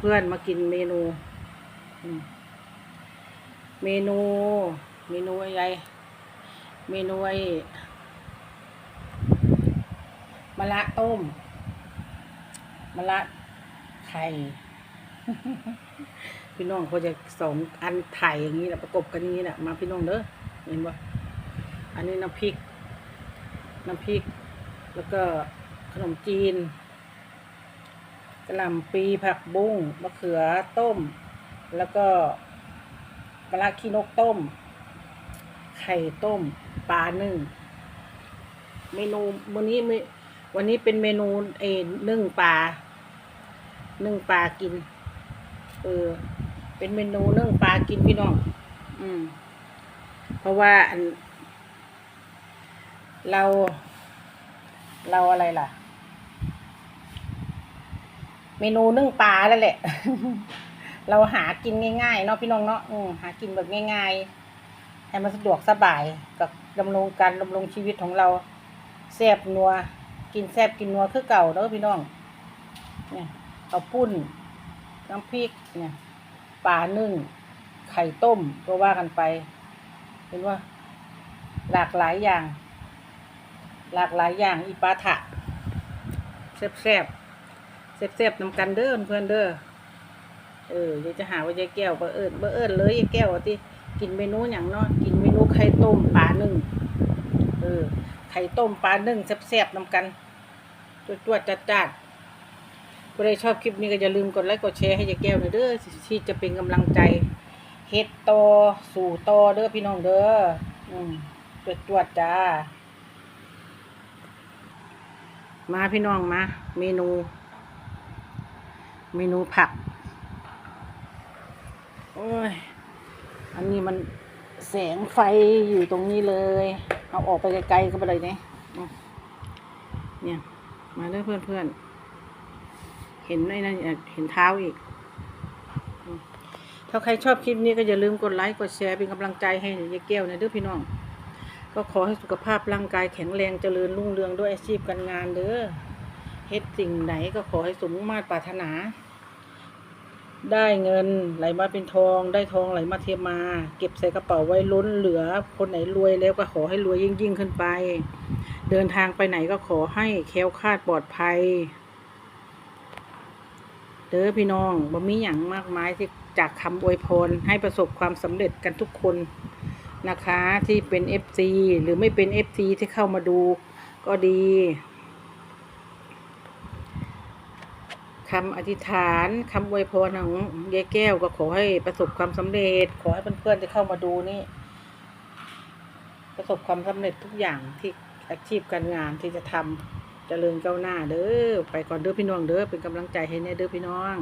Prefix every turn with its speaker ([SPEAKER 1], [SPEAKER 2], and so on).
[SPEAKER 1] เพื่อนๆมากินเมนู เมนู เมนูอะไรเมนูไอ้มะระต้มมะระไข่พี่น้องเขาจะสองอันไถ่อย่างนี้แหละประกบกันอย่างนี้แหละมาพี่น้องเด้อเห็นปะอันนี้น้ำพริกน้ำพริก แล้วก็ขนมจีน กระหล่ำปีผักบุ้งมะเขือต้ม แล้วก็มะระขี้นกต้ม ไข่ต้มปลานึ่งเมนูวันนี้วันนี้เป็นเมนูเอนึ่งปลานึ่งปลากิน เออ เป็นเมนูนึ่งปลากินพี่น้อง อืม เพราะว่าเรา เราอะไรล่ะ เมนูนึ่งปลาแล้วแหละ เราหากินง่ายๆเนาะพี่น้องเนาะหากินแบบง่าย ๆ ให้มันสะดวกสบายกับดำรงการดำรงชีวิตของเราแซบนัว กินแซบกินนัวคือเก่าเด้อพี่น้อง เนี่ยเอาปุ้นน้ำพริกเนี่ยปลานึ่ง ไข่ต้มก็ว่ากันไป เห็นว่า หลากหลายอย่าง หลากหลายอย่างอีปาถะแซบแซ่บแซ่บแซ่บๆนำกันเด้อเพื่อนเด้อเออเดี๋ยวจะหาว่ายายแก้วเบอเอิญเบอเอิญเลยยายแก้วที่กินเมนูอย่างเนาะกินเมนูไข่ต้มปลานึ่งเออไข่ต้มปลานึ่งแซ่บแซ่บๆนำกันตัวตัวจัดจัดๆผู้ใดชอบคลิปนี้ก็อย่าลืมกดไลค์กดแชร์ให้ยายแก้วหน่อยเด้อที่จะเป็นกำลังใจเฮ็ดโตอสู่โตอเด้อพี่น้องเด้ออืมตรวจตรวจๆจ้ามาพี่น้องมา เมนู เมนูผัก โอ้ย อันนี้มันแสงไฟอยู่ตรงนี้เลย เอาออกไปไกลๆก็ไปเลยเนี่ยเนี่ย มาเด้อเพื่อนๆ เห็นไอ้นั่นเห็นเท้าอีก ถ้าใครชอบคลิปนี้ก็อย่าลืมกดไลค์กดแชร์เป็นกำลังใจให้ยายแก้วนะเด้อพี่น้อง ก็ขอให้สุขภาพร่างกายแข็งแรงเจริญรุ่งเรืองด้วยอาชีพการงานเด้อเฮ็ดสิ่งไหนก็ขอให้สมมาตรปรารถนา ได้เงินไหลมาเป็นทอง ได้ทองไหลมาเทมา เก็บใส่กระเป๋าไว้ล้นเหลือ คนไหนรวยแล้วก็ขอให้รวยยิ่งยิ่งขึ้นไป เดินทางไปไหนก็ขอให้แคล้วคลาดปลอดภัย เด้อพี่น้องบ่มีหยังมากมายที่จากคำอวยพรให้ประสบความสำเร็จกันทุกคนนะคะ ที่เป็น FC หรือไม่เป็น FC ที่เข้ามาดูก็ดี คำอธิษฐานคำอวยพรของยายแก้วก็ขอให้ประสบความสำเร็จ ขอให้เพื่อนๆที่เข้ามาดูนี่ ประสบความสำเร็จทุกอย่างที่อาชีพการงานที่จะทำเจริญก้าวหน้าเด้อไปก่อนเด้อพี่น้องเด้อเป็นกำลังใจให้แน่เด้อพี่น้อง